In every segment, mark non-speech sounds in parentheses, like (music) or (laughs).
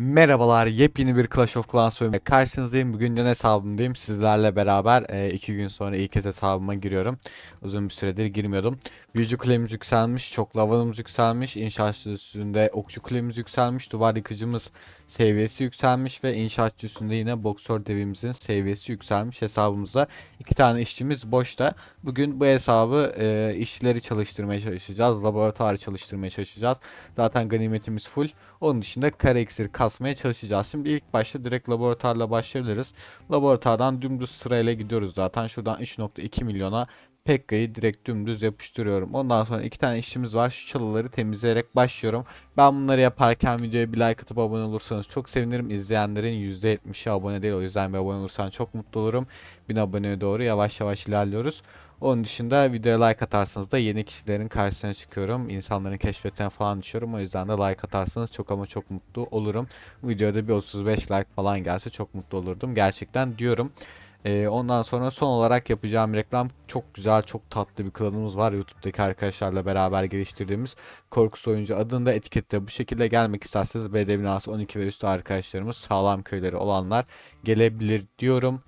Merhabalar, yepyeni bir Clash of Clans oyunu karşınızdayım. Bugün yine hesabımdayım. Sizlerle beraber e, iki gün sonra ilk kez hesabıma giriyorum. Uzun bir süredir girmiyordum. Büyücü kulemiz yükselmiş, çok lavanımız yükselmiş, inşaatçı üstünde okçu kulemiz yükselmiş, duvar yıkıcımız seviyesi yükselmiş ve inşaatçı üstünde yine boksör devimizin seviyesi yükselmiş hesabımızda. iki tane işçimiz boşta. Bugün bu hesabı e, işçileri çalıştırmaya çalışacağız, laboratuvarı çalıştırmaya çalışacağız. Zaten ganimetimiz full. Onun dışında kare iksir kasmaya çalışacağız. Şimdi ilk başta direkt laboratuvarla başlayabiliriz. Laboratuvardan dümdüz sırayla gidiyoruz zaten. Şuradan 3.2 milyona Pekka'yı direkt dümdüz yapıştırıyorum. Ondan sonra iki tane işimiz var. Şu çalıları temizleyerek başlıyorum. Ben bunları yaparken videoya bir like atıp abone olursanız çok sevinirim. İzleyenlerin %70'i abone değil. O yüzden bir abone olursan çok mutlu olurum. 1000 aboneye doğru yavaş yavaş ilerliyoruz. Onun dışında videoya like atarsanız da yeni kişilerin karşısına çıkıyorum. İnsanların keşfetine falan düşüyorum. O yüzden de like atarsanız çok ama çok mutlu olurum. Videoda bir 35 like falan gelse çok mutlu olurdum. Gerçekten diyorum. Ee, ondan sonra son olarak yapacağım reklam çok güzel çok tatlı bir klanımız var YouTube'daki arkadaşlarla beraber geliştirdiğimiz Korkus Oyuncu adında etikette bu şekilde gelmek isterseniz BD binası 12 ve üstü arkadaşlarımız sağlam köyleri olanlar gelebilir diyorum.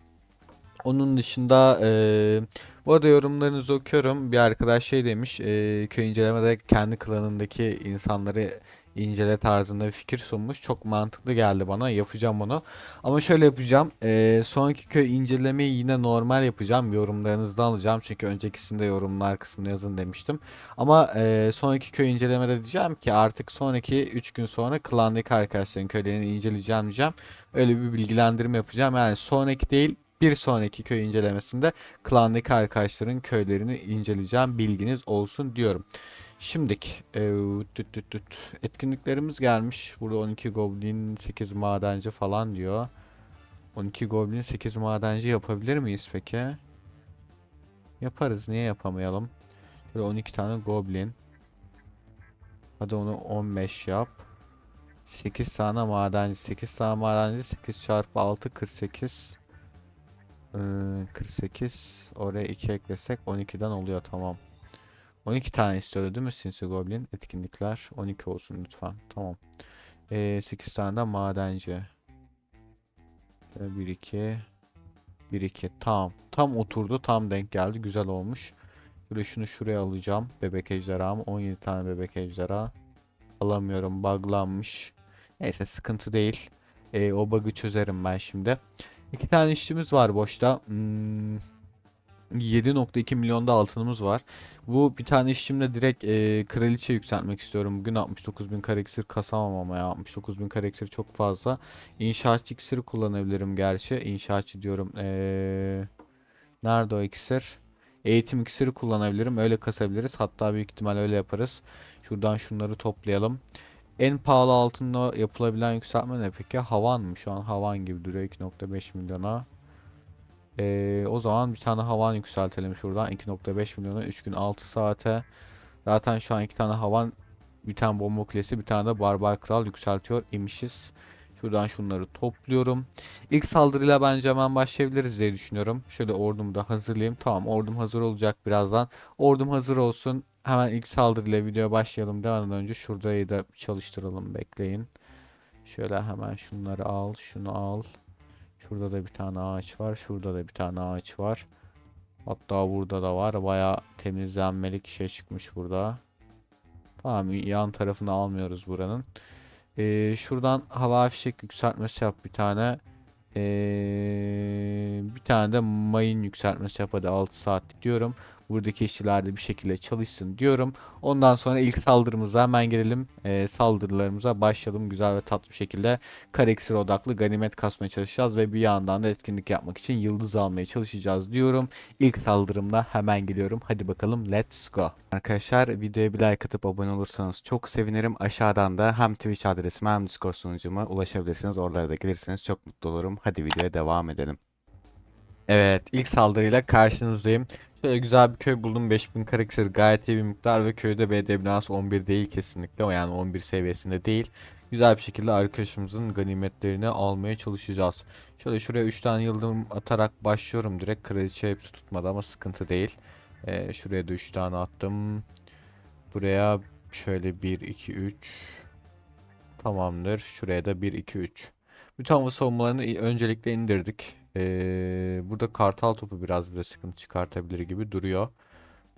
Onun dışında eee bu arada yorumlarınızı okuyorum. Bir arkadaş şey demiş. eee, köy incelemede kendi klanındaki insanları incele tarzında bir fikir sunmuş. Çok mantıklı geldi bana. Yapacağım onu. Ama şöyle yapacağım. eee, sonraki köy incelemeyi yine normal yapacağım. Yorumlarınızdan alacağım. Çünkü öncekisinde yorumlar kısmına yazın demiştim. Ama eee, sonraki köy incelemede diyeceğim ki artık sonraki 3 gün sonra klandaki arkadaşların köylerini inceleyeceğim diyeceğim. Öyle bir bilgilendirme yapacağım. Yani sonraki değil bir sonraki köy incelemesinde klandaki arkadaşların köylerini inceleyeceğim bilginiz olsun diyorum. Şimdik e, tüt tüt tüt. etkinliklerimiz gelmiş. Burada 12 goblin 8 madenci falan diyor. 12 goblin 8 madenci yapabilir miyiz peki? Yaparız niye yapamayalım? Böyle 12 tane goblin. Hadi onu 15 yap. 8 tane madenci 8 tane madenci 8 çarpı 6 48 ee, 48 oraya 2 eklesek 12'den oluyor tamam. 12 tane istiyordu değil mi Sinsi Goblin? Etkinlikler 12 olsun lütfen. Tamam. Ee, 8 tane de madenci. 1 2 1 2 tamam. Tam oturdu. Tam denk geldi. Güzel olmuş. Böyle şunu şuraya alacağım. Bebek ejderhamı. 17 tane bebek ejderha. Alamıyorum. Buglanmış. Neyse sıkıntı değil. Ee, o bug'ı çözerim ben şimdi. İki tane işçimiz var boşta. Hmm, 7.2 milyonda altınımız var. Bu bir tane işçimle direkt e, kraliçe yükseltmek istiyorum. Bugün 69 bin kare iksir kasamam ama ya 69 bin kare çok fazla. İnşaatçı iksiri kullanabilirim gerçi. İnşaatçı diyorum. Ee, nerede o iksir? Eğitim iksiri kullanabilirim. Öyle kasabiliriz. Hatta büyük ihtimal öyle yaparız. Şuradan şunları toplayalım. En pahalı altında yapılabilen yükseltme ne peki? Havan mı? Şu an havan gibi duruyor 2.5 milyona. Ee, o zaman bir tane havan yükseltelim şuradan 2.5 milyona 3 gün 6 saate. Zaten şu an iki tane havan bir tane bomba kulesi bir tane de barbar kral yükseltiyor imişiz. Şuradan şunları topluyorum. İlk saldırıyla bence hemen başlayabiliriz diye düşünüyorum. Şöyle ordumu da hazırlayayım. Tamam ordum hazır olacak birazdan. Ordum hazır olsun. Hemen ilk saldırıyla videoya başlayalım demeden önce şurayı da çalıştıralım bekleyin. Şöyle hemen şunları al, şunu al. Şurada da bir tane ağaç var, şurada da bir tane ağaç var. Hatta burada da var. Baya temizlenmelik şey çıkmış burada. Tamam yan tarafını almıyoruz buranın. Ee, şuradan hava fişek yükseltmesi yap bir tane. Ee, bir tane de mayın yükseltmesi yap hadi 6 saat diyorum. Buradaki işçiler bir şekilde çalışsın diyorum. Ondan sonra ilk saldırımıza hemen gelelim. Ee, saldırılarımıza başlayalım. Güzel ve tatlı bir şekilde kareksir odaklı ganimet kasmaya çalışacağız. Ve bir yandan da etkinlik yapmak için yıldız almaya çalışacağız diyorum. İlk saldırımla hemen geliyorum. Hadi bakalım let's go. Arkadaşlar videoya bir like atıp abone olursanız çok sevinirim. Aşağıdan da hem Twitch adresime hem Discord sunucuma ulaşabilirsiniz. Oralara da gelirseniz çok mutlu olurum. Hadi videoya devam edelim. Evet ilk saldırıyla karşınızdayım. Şöyle güzel bir köy buldum. 5000 karakter gayet iyi bir miktar ve köyde BD binası 11 değil kesinlikle. O yani 11 seviyesinde değil. Güzel bir şekilde arkadaşımızın ganimetlerini almaya çalışacağız. Şöyle şuraya 3 tane yıldırım atarak başlıyorum direkt. Kraliçe hepsi tutmadı ama sıkıntı değil. Ee, şuraya da 3 tane attım. Buraya şöyle 1, 2, 3. Tamamdır. Şuraya da 1, 2, 3. Bütün hava savunmalarını öncelikle indirdik. Ee, burada kartal topu biraz bile sıkıntı çıkartabilir gibi duruyor.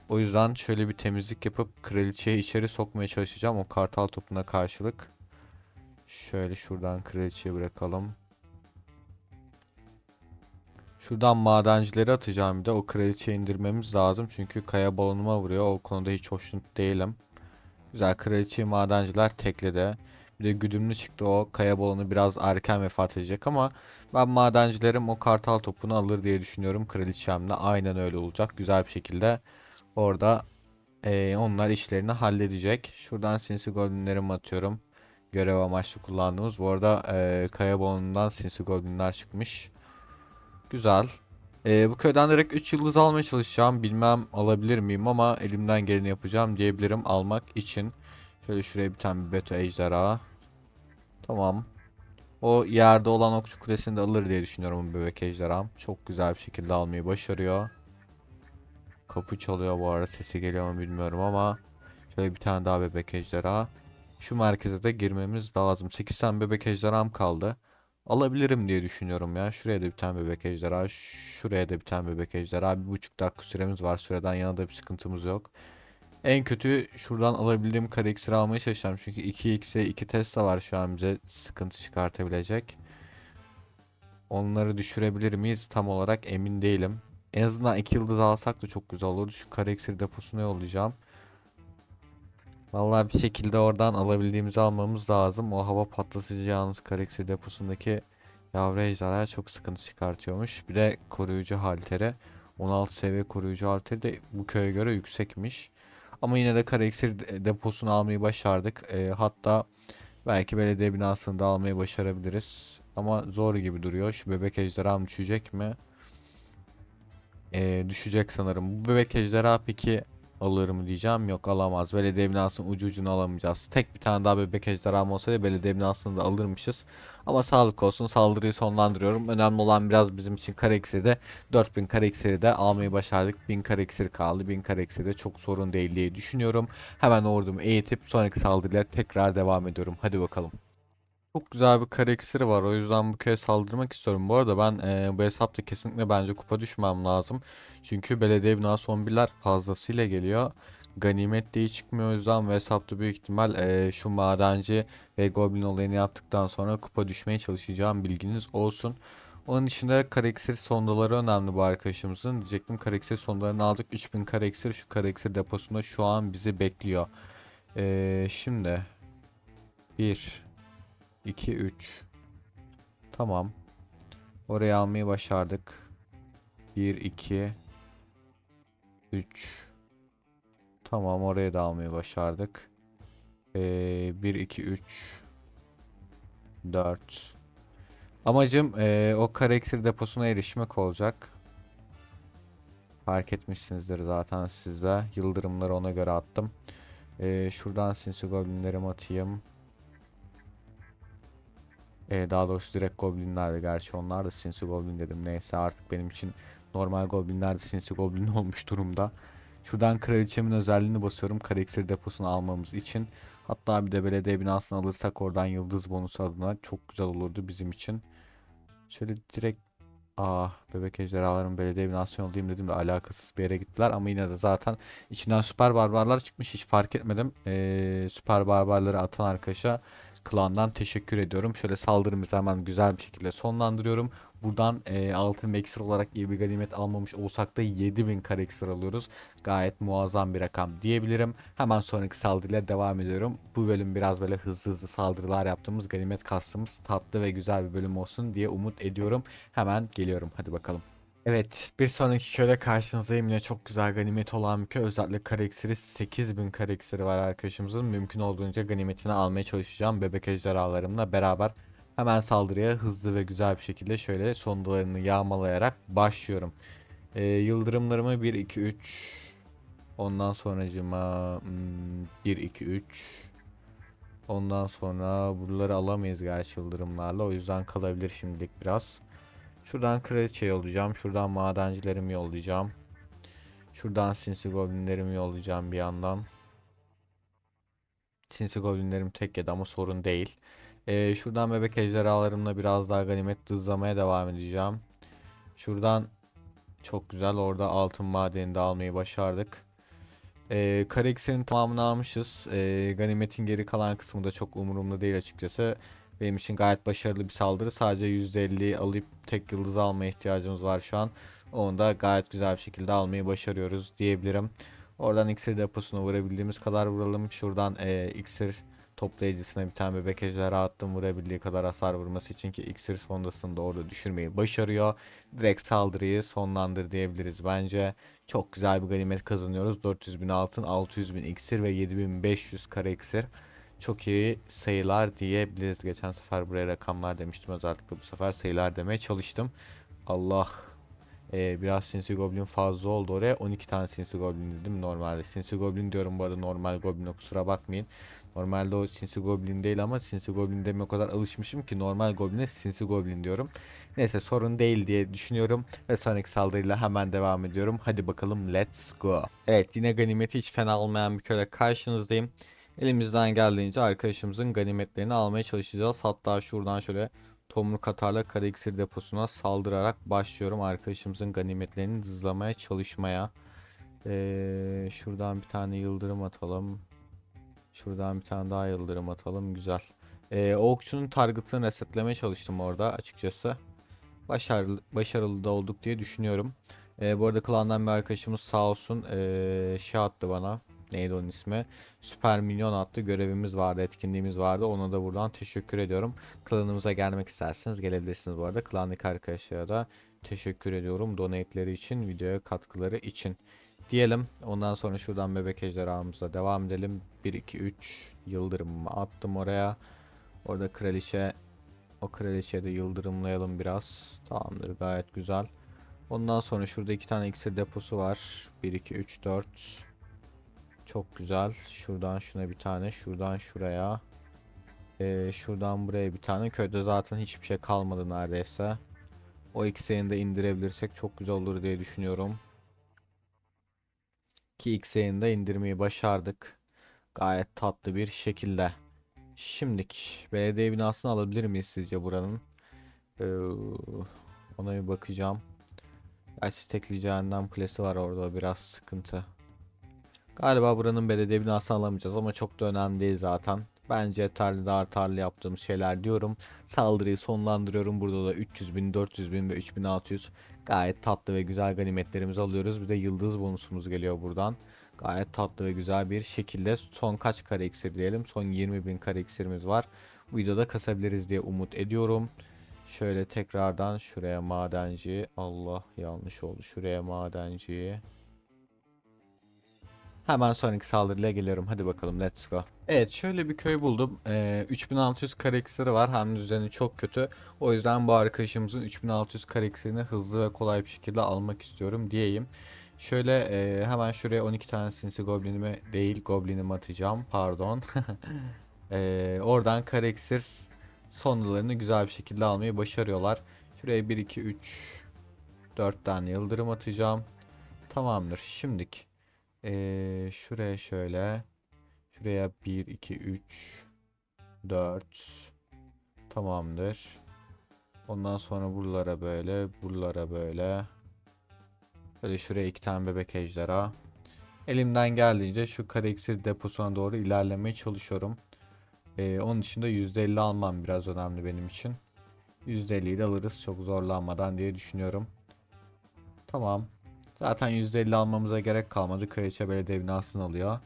O yüzden şöyle bir temizlik yapıp kraliçeyi içeri sokmaya çalışacağım o kartal topuna karşılık. Şöyle şuradan kraliçeyi bırakalım. Şuradan madencileri atacağım bir de o kraliçeyi indirmemiz lazım. Çünkü kaya balonuma vuruyor. O konuda hiç hoşnut değilim. Güzel kraliçeyi madenciler tekledi. Bir de güdümlü çıktı o kaya balonu biraz erken vefat edecek ama ben madencilerim o kartal topunu alır diye düşünüyorum. Kraliçemle aynen öyle olacak. Güzel bir şekilde orada eee, onlar işlerini halledecek. Şuradan sinsi goblinlerimi atıyorum. Görev amaçlı kullandığımız. Bu arada eee, kaya balonundan sinsi goblinler çıkmış. Güzel. Eee, bu köyden direkt 3 yıldız almaya çalışacağım. Bilmem alabilir miyim ama elimden geleni yapacağım diyebilirim almak için. Şöyle şuraya bir tane bir beto ejderha. Tamam. O yerde olan okçu kulesini de alır diye düşünüyorum bu bebek ejderham. Çok güzel bir şekilde almayı başarıyor. Kapı çalıyor bu arada sesi geliyor mu bilmiyorum ama. Şöyle bir tane daha bebek ejderha. Şu merkeze de girmemiz lazım. 8 tane bebek ejderham kaldı. Alabilirim diye düşünüyorum ya. Şuraya da bir tane bebek ejderha. Şuraya da bir tane bebek ejderha. Bir buçuk dakika süremiz var. Süreden yana da bir sıkıntımız yok. En kötü şuradan alabildiğim kare iksiri almaya çalışacağım. Çünkü 2x'e 2 Tesla var şu an bize sıkıntı çıkartabilecek. Onları düşürebilir miyiz tam olarak emin değilim. En azından 2 yıldız alsak da çok güzel olurdu. Şu kare iksiri deposuna yollayacağım. Vallahi bir şekilde oradan alabildiğimizi almamız lazım. O hava patlatıcı yalnız kare iksiri deposundaki yavru ejderha çok sıkıntı çıkartıyormuş. Bir de koruyucu halteri. 16 seviye koruyucu halteri de bu köye göre yüksekmiş. Ama yine de de- deposunu almayı başardık. Ee, hatta belki belediye binasını da almayı başarabiliriz. Ama zor gibi duruyor. Şu bebek ejderham düşecek mi? Ee, düşecek sanırım. Bu bebek ejderha peki alır mı diyeceğim. Yok alamaz. Belediye binasının ucu ucuna alamayacağız. Tek bir tane daha bebek ejderham olsaydı belediye binasını da alırmışız. Ama sağlık olsun saldırıyı sonlandırıyorum. Önemli olan biraz bizim için kare de 4000 kare de almayı başardık. 1000 kare kaldı. 1000 kare de çok sorun değil diye düşünüyorum. Hemen ordumu eğitip sonraki saldırıya tekrar devam ediyorum. Hadi bakalım. Çok güzel bir kare iksiri var. O yüzden bu köye saldırmak istiyorum. Bu arada ben e, bu hesapta kesinlikle bence kupa düşmem lazım. Çünkü belediye binası 11'ler fazlasıyla geliyor. Ganimet de iyi çıkmıyor. O yüzden bu hesapta büyük ihtimal e, şu madenci ve goblin olayını yaptıktan sonra kupa düşmeye çalışacağım. Bilginiz olsun. Onun dışında kare iksir sondaları önemli bu arkadaşımızın. Diyecektim kare iksir sondalarını aldık. 3000 kare iksir şu kare iksir deposunda şu an bizi bekliyor. E, şimdi 1 2 3 Tamam. Oraya almayı başardık. 1 2 3 Tamam oraya da almayı başardık. Ee, 1 2 3 4 Amacım ee, o kare iksir deposuna erişmek olacak. Fark etmişsinizdir zaten sizde. Yıldırımları ona göre attım. Ee, şuradan sinsi goblinlerimi atayım. Ee, daha doğrusu direkt goblinlerdi. Gerçi onlar da sinsi goblin dedim. Neyse artık benim için normal goblinler de sinsi goblin (laughs) olmuş durumda. Şuradan kraliçemin özelliğini basıyorum. Kare iksir deposunu almamız için. Hatta bir de belediye binasını alırsak oradan yıldız bonusu adına çok güzel olurdu bizim için. Şöyle direkt Ah bebek ejderhaların belediye binasını yollayayım dedim de alakasız bir yere gittiler ama yine de zaten içinden süper barbarlar çıkmış hiç fark etmedim. Ee, süper barbarları atan arkadaşa klandan teşekkür ediyorum. Şöyle saldırımızı hemen güzel bir şekilde sonlandırıyorum. Buradan e, altın iksir olarak iyi bir ganimet almamış olsak da 7000 kare iksir alıyoruz. Gayet muazzam bir rakam diyebilirim. Hemen sonraki saldırıyla devam ediyorum. Bu bölüm biraz böyle hızlı hızlı saldırılar yaptığımız ganimet kastımız tatlı ve güzel bir bölüm olsun diye umut ediyorum. Hemen geliyorum. Hadi bakalım. Evet bir sonraki köyde karşınızdayım. Yine çok güzel ganimet olan bir köy. Özellikle kare iksiri 8000 kare iksiri var arkadaşımızın. Mümkün olduğunca ganimetini almaya çalışacağım bebek ejderhalarımla beraber. Hemen saldırıya hızlı ve güzel bir şekilde şöyle sondalarını yağmalayarak başlıyorum. Ee, yıldırımlarımı 1 2 3 ondan sonracıma hmm, 1 2 3 ondan sonra buraları alamayız gerçi yıldırımlarla. O yüzden kalabilir şimdilik biraz Şuradan kraliçe yollayacağım. Şuradan madencilerimi yollayacağım. Şuradan sinsi goblinlerimi yollayacağım bir yandan. Sinsi Goblinlerim tek yedi ama sorun değil. Ee, şuradan bebek ejderhalarımla biraz daha ganimet hızlamaya devam edeceğim. Şuradan çok güzel orada altın madenini de almayı başardık. Ee, kare iksirin tamamını almışız. Ee, ganimetin geri kalan kısmı da çok umurumda değil açıkçası. Benim için gayet başarılı bir saldırı. Sadece %50'yi alıp tek yıldız almaya ihtiyacımız var şu an. Onu da gayet güzel bir şekilde almayı başarıyoruz diyebilirim. Oradan iksir deposuna vurabildiğimiz kadar vuralım. Şuradan e, iksir toplayıcısına bir tane bebek ejderha attım vurabildiği kadar hasar vurması için ki iksir sondasını da orada düşürmeyi başarıyor. Direkt saldırıyı sonlandır diyebiliriz bence. Çok güzel bir ganimet kazanıyoruz. 400 bin altın, 600 bin iksir ve 7500 kare iksir. Çok iyi sayılar diyebiliriz. Geçen sefer buraya rakamlar demiştim. Özellikle bu sefer sayılar demeye çalıştım. Allah ee, biraz Sinsi Goblin fazla oldu oraya. 12 tane Sinsi Goblin dedim normalde. Sinsi Goblin diyorum bu arada normal Goblin'e kusura bakmayın. Normalde o Sinsi Goblin değil ama Sinsi Goblin demeye o kadar alışmışım ki normal Goblin'e Sinsi Goblin diyorum. Neyse sorun değil diye düşünüyorum ve sonraki saldırıyla hemen devam ediyorum. Hadi bakalım let's go. Evet yine ganimeti hiç fena olmayan bir köle karşınızdayım. Elimizden geldiğince arkadaşımızın ganimetlerini almaya çalışacağız. Hatta şuradan şöyle tomruk atarla kara iksir deposuna saldırarak başlıyorum arkadaşımızın ganimetlerini hızlamaya çalışmaya. Ee, şuradan bir tane yıldırım atalım. Şuradan bir tane daha yıldırım atalım. Güzel. Ee, o okçunun resetlemeye çalıştım orada açıkçası. Başarılı, başarılı da olduk diye düşünüyorum. Ee, bu arada klandan bir arkadaşımız sağ olsun ee, şey attı bana. Neydi onun ismi? Süper milyon attı. Görevimiz vardı, etkinliğimiz vardı. Ona da buradan teşekkür ediyorum. Klanımıza gelmek isterseniz gelebilirsiniz bu arada. Klandaki arkadaşlara da teşekkür ediyorum. Donate'leri için, videoya katkıları için. Diyelim. Ondan sonra şuradan bebek ejderhamızla devam edelim. 1, 2, 3 yıldırımımı attım oraya. Orada kraliçe o kraliçeye de yıldırımlayalım biraz. Tamamdır gayet güzel. Ondan sonra şurada iki tane iksir deposu var. 1, 2, 3, 4. Çok güzel. Şuradan şuna bir tane. Şuradan şuraya. Ee, şuradan buraya bir tane. Köyde zaten hiçbir şey kalmadı neredeyse. O ikisini de indirebilirsek çok güzel olur diye düşünüyorum. Ki ikisini de indirmeyi başardık. Gayet tatlı bir şekilde. Şimdik belediye binasını alabilir miyiz sizce buranın? Ee, ona bir bakacağım. Gerçi tekli cehennem kulesi var orada biraz sıkıntı. Galiba buranın belediye binasını alamayacağız ama çok da önemli değil zaten. Bence yeterli daha tarlı yaptığımız şeyler diyorum. Saldırıyı sonlandırıyorum. Burada da 300 bin, 400 bin ve 3600 gayet tatlı ve güzel ganimetlerimizi alıyoruz. Bir de yıldız bonusumuz geliyor buradan. Gayet tatlı ve güzel bir şekilde son kaç kare iksir diyelim. Son 20 bin kare iksirimiz var. Bu videoda kasabiliriz diye umut ediyorum. Şöyle tekrardan şuraya madenci. Allah yanlış oldu. Şuraya madenci. Hemen sonraki saldırıyla geliyorum. Hadi bakalım let's go. Evet şöyle bir köy buldum. Ee, 3600 kare iksiri var. Hem düzeni çok kötü. O yüzden bu arkadaşımızın 3600 kare iksirini hızlı ve kolay bir şekilde almak istiyorum diyeyim. Şöyle e, hemen şuraya 12 tane sinsi goblinimi değil goblinimi atacağım. Pardon. Ee, (laughs) oradan kare iksir sonralarını güzel bir şekilde almayı başarıyorlar. Şuraya 1, 2, 3, 4 tane yıldırım atacağım. Tamamdır. Şimdik. Ee, şuraya şöyle. Şuraya 1, 2, 3, 4. Tamamdır. Ondan sonra buralara böyle, buralara böyle. Böyle şuraya iki tane bebek ejderha. Elimden geldiğince şu kare iksir deposuna doğru ilerlemeye çalışıyorum. Ee, onun dışında %50 almam biraz önemli benim için. %50'yi de alırız çok zorlanmadan diye düşünüyorum. Tamam. Zaten %50 almamıza gerek kalmadı. Kraliçe belediye binasını alıyor.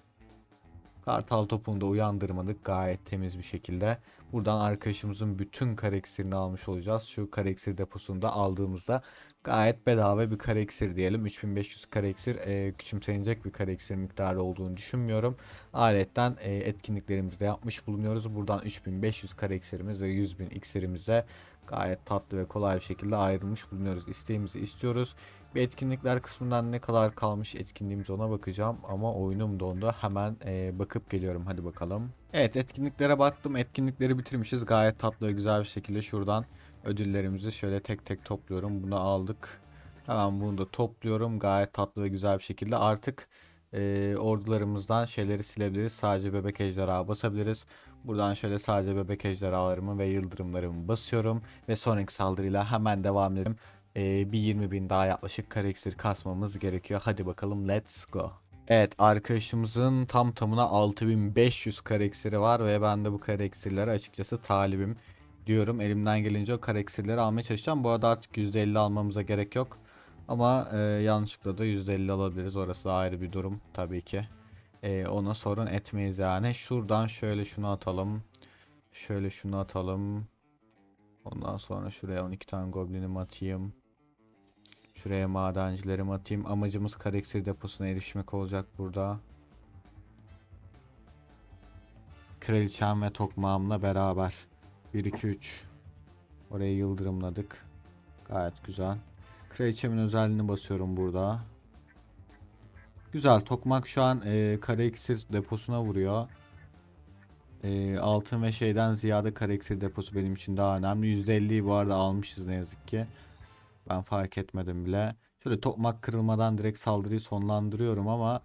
Kartal topunu da uyandırmadık gayet temiz bir şekilde. Buradan arkadaşımızın bütün kare iksirini almış olacağız. Şu kare iksir deposunda aldığımızda gayet bedava bir kare iksir diyelim. 3500 kare iksir e, küçümsenecek bir kare iksir miktarı olduğunu düşünmüyorum. Aletten e, etkinliklerimizi de yapmış bulunuyoruz. Buradan 3500 kare iksirimiz ve 100.000 iksirimize gayet tatlı ve kolay bir şekilde ayrılmış bulunuyoruz. İsteğimizi istiyoruz. Bir etkinlikler kısmından ne kadar kalmış etkinliğimiz ona bakacağım ama oyunum dondu. Hemen e, bakıp geliyorum hadi bakalım. Evet etkinliklere baktım. Etkinlikleri bitirmişiz. Gayet tatlı ve güzel bir şekilde şuradan ödüllerimizi şöyle tek tek topluyorum. Bunu aldık. Hemen bunu da topluyorum. Gayet tatlı ve güzel bir şekilde artık e, ordularımızdan şeyleri silebiliriz. Sadece bebek ejderha basabiliriz. Buradan şöyle sadece bebek ejderhalarımı ve yıldırımlarımı basıyorum. Ve sonraki saldırıyla hemen devam edelim. E, bir 20 bin daha yaklaşık iksir kasmamız gerekiyor. Hadi bakalım let's go. Evet arkadaşımızın tam tamına 6500 kare iksiri var ve ben de bu iksirlere açıkçası talibim diyorum. Elimden gelince o iksirleri almaya çalışacağım. Bu arada artık %50 almamıza gerek yok. Ama e, yanlışlıkla da %50 alabiliriz. Orası da ayrı bir durum tabii ki. E, ona sorun etmeyiz yani. Şuradan şöyle şunu atalım. Şöyle şunu atalım. Ondan sonra şuraya 12 tane goblinimi atayım. Şuraya madencilerimi atayım. Amacımız kareksir deposuna erişmek olacak burada. Kraliçem ve tokmağımla beraber. 1 2 3. Oraya yıldırımladık. Gayet güzel. Kraliçemin özelliğini basıyorum burada. Güzel. Tokmak şu an e, kare deposuna vuruyor. E, altın ve şeyden ziyade kare deposu benim için daha önemli. %50'yi bu arada almışız ne yazık ki. Ben fark etmedim bile. Şöyle tokmak kırılmadan direkt saldırıyı sonlandırıyorum ama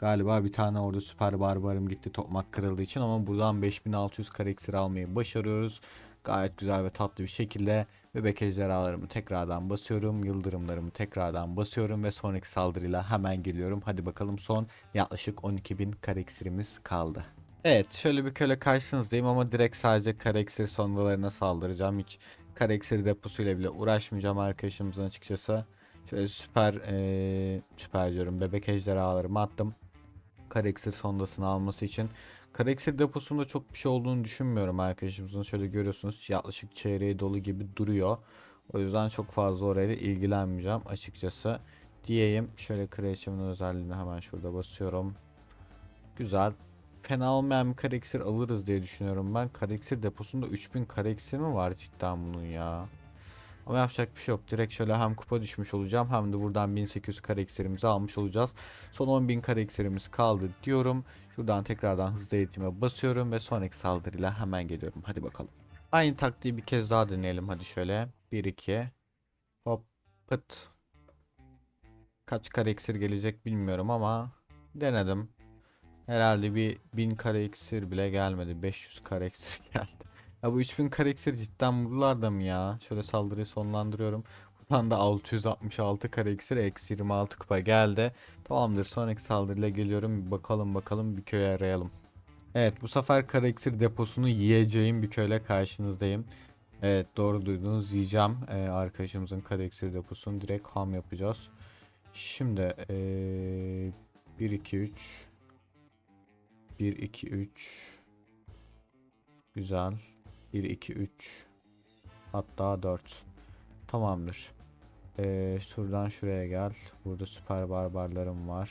galiba bir tane orada süper barbarım gitti tokmak kırıldığı için ama buradan 5600 kare iksir almayı başarıyoruz. Gayet güzel ve tatlı bir şekilde bebek ejderhalarımı tekrardan basıyorum. Yıldırımlarımı tekrardan basıyorum ve sonraki saldırıyla hemen geliyorum. Hadi bakalım son yaklaşık 12.000 kare iksirimiz kaldı. Evet şöyle bir köle karşınızdayım ama direkt sadece kare iksir sonralarına saldıracağım. Hiç kare iksir deposuyla bile uğraşmayacağım arkadaşımızın açıkçası. Şöyle süper eee, süper diyorum bebek ejderhalarımı attım. İksir sondasını alması için. İksir deposunda çok bir şey olduğunu düşünmüyorum arkadaşımızın. Şöyle görüyorsunuz yaklaşık çeyreği dolu gibi duruyor. O yüzden çok fazla orayla ilgilenmeyeceğim açıkçası. Diyeyim şöyle kraliçemin özelliğini hemen şurada basıyorum. Güzel. Fena olmayan bir kare iksir alırız diye düşünüyorum ben. Kare iksir deposunda 3000 kare iksir mi var cidden bunun ya? Ama yapacak bir şey yok. Direkt şöyle hem kupa düşmüş olacağım hem de buradan 1800 kare iksirimizi almış olacağız. Son 10.000 kare iksirimiz kaldı diyorum. Şuradan tekrardan hızlı eğitime basıyorum ve sonraki saldırıyla hemen geliyorum. Hadi bakalım. Aynı taktiği bir kez daha deneyelim. Hadi şöyle. 1 2 hop pıt. Kaç kare iksir gelecek bilmiyorum ama denedim. Herhalde bir 1000 kare iksir bile gelmedi. 500 kare iksir (laughs) geldi. Ya bu 3000 kare iksir cidden buralarda mı ya? Şöyle saldırıyı sonlandırıyorum. Buradan da 666 kare iksir eksi 26 kupa geldi. Tamamdır sonraki saldırıyla geliyorum. Bir bakalım bakalım bir köy arayalım. Evet bu sefer kare iksir deposunu yiyeceğim bir köyle karşınızdayım. Evet doğru duydunuz yiyeceğim. Ee, arkadaşımızın kare iksir deposunu direkt ham yapacağız. Şimdi ee, 1 2 3 1 2 3 Güzel. 1 2 3 hatta 4. Tamamdır. Ee, şuradan şuraya gel. Burada süper barbarlarım var.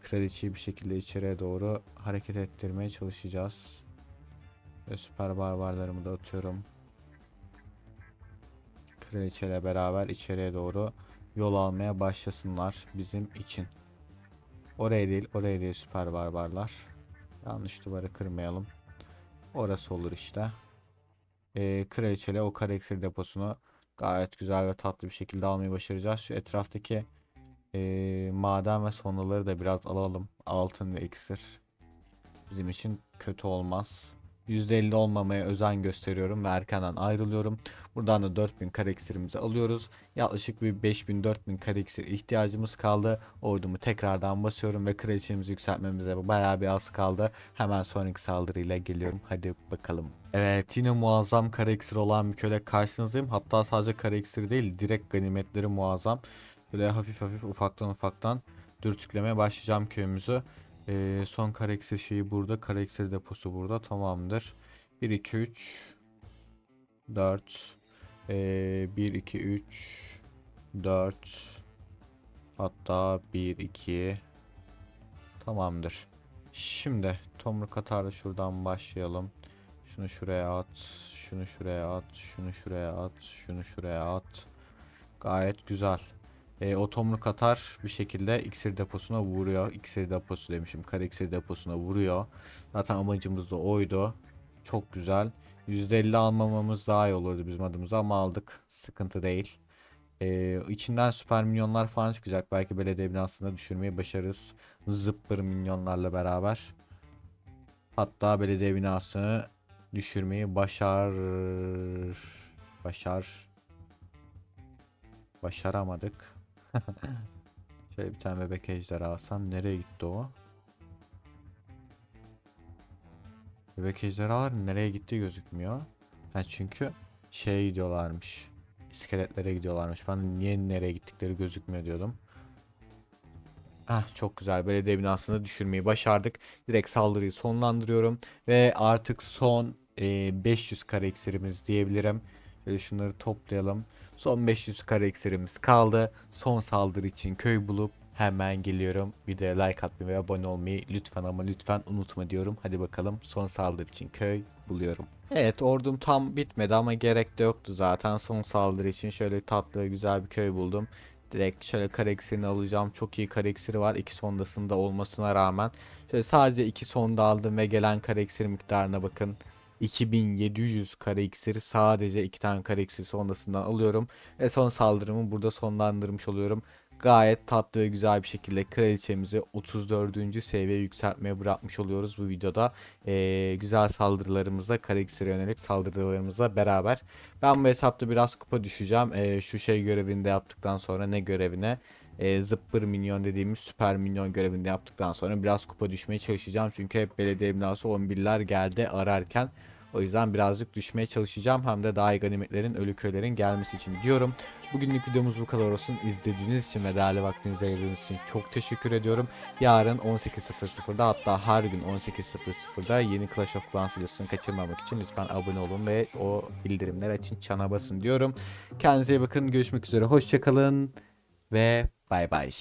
Kraliçeyi bir şekilde içeriye doğru hareket ettirmeye çalışacağız. Ve süper barbarlarımı da atıyorum. Kraliçeyle beraber içeriye doğru yol almaya başlasınlar bizim için. Oraya değil, oraya değil süper barbarlar. Yanlış duvarı kırmayalım. Orası olur işte. Ee, kraliçeyle o kare iksir deposunu gayet güzel ve tatlı bir şekilde almayı başaracağız. Şu etraftaki ee, maden ve sonraları da biraz alalım. Altın ve iksir. Bizim için kötü olmaz. %50 olmamaya özen gösteriyorum ve erkenden ayrılıyorum. Buradan da 4000 kare iksirimizi alıyoruz. Yaklaşık bir 5000-4000 kare ihtiyacımız kaldı. Ordumu tekrardan basıyorum ve kraliçemizi yükseltmemize bayağı bir az kaldı. Hemen sonraki saldırıyla geliyorum. Hadi bakalım. Evet yine muazzam kare iksir olan bir köle karşınızdayım. Hatta sadece kare değil direkt ganimetleri muazzam. Böyle hafif hafif ufaktan ufaktan dürtüklemeye başlayacağım köyümüzü. Ee, son kare iksir şeyi burada. Kare iksir deposu burada. Tamamdır. 1 2 3 4 ee, 1 2 3 4 hatta 1 2 Tamamdır. Şimdi tomruk atarla şuradan başlayalım. Şunu şuraya at. Şunu şuraya at. Şunu şuraya at. Şunu şuraya at. Gayet güzel. E, o tomruk atar bir şekilde iksir deposuna vuruyor. İksir deposu demişim. Kare iksir deposuna vuruyor. Zaten amacımız da oydu. Çok güzel. %50 almamamız daha iyi olurdu bizim adımıza ama aldık. Sıkıntı değil. Ee, içinden süper minyonlar falan çıkacak. Belki belediye binasında düşürmeyi başarırız. Zıppır minyonlarla beraber. Hatta belediye binasını düşürmeyi başar başar başaramadık. (laughs) Şöyle bir tane bebek ejderi alsam nereye gitti o? Bebek ejderhalar nereye gitti gözükmüyor. Ha çünkü şeye gidiyorlarmış. İskeletlere gidiyorlarmış. Ben niye nereye gittikleri gözükmüyor diyordum. Ah çok güzel. Belediye binasını düşürmeyi başardık. Direkt saldırıyı sonlandırıyorum. Ve artık son e, 500 kare iksirimiz diyebilirim. Şöyle şunları toplayalım. Son 500 kare iksirimiz kaldı. Son saldırı için köy bulup hemen geliyorum. Bir de like atmayı ve abone olmayı lütfen ama lütfen unutma diyorum. Hadi bakalım son saldırı için köy buluyorum. Evet ordum tam bitmedi ama gerek de yoktu zaten. Son saldırı için şöyle tatlı ve güzel bir köy buldum. Direkt şöyle kare iksirini alacağım. Çok iyi kare iksiri var. iki sondasında olmasına rağmen. Şöyle sadece iki sonda aldım ve gelen kare iksir miktarına bakın. 2700 kare iksiri sadece iki tane kare iksir sondasından alıyorum. Ve son saldırımı burada sonlandırmış oluyorum. Gayet tatlı ve güzel bir şekilde kraliçemizi 34. seviyeye yükseltmeye bırakmış oluyoruz bu videoda. Ee, güzel saldırılarımızla, kare iksire yönelik saldırılarımızla beraber. Ben bu hesapta biraz kupa düşeceğim. Ee, şu şey görevini de yaptıktan sonra ne görevine? Ee, zıppır minyon dediğimiz süper minyon görevini yaptıktan sonra biraz kupa düşmeye çalışacağım. Çünkü hep belediye binası 11'ler geldi ararken. O yüzden birazcık düşmeye çalışacağım. Hem de daha iyi ganimetlerin, ölü köylerin gelmesi için diyorum. Bugünlük videomuz bu kadar olsun. İzlediğiniz için ve değerli vaktinizi ayırdığınız için çok teşekkür ediyorum. Yarın 18.00'da hatta her gün 18.00'da yeni Clash of Clans videosunu kaçırmamak için lütfen abone olun ve o bildirimler açın çana basın diyorum. Kendinize iyi bakın. Görüşmek üzere. Hoşçakalın ve 拜拜。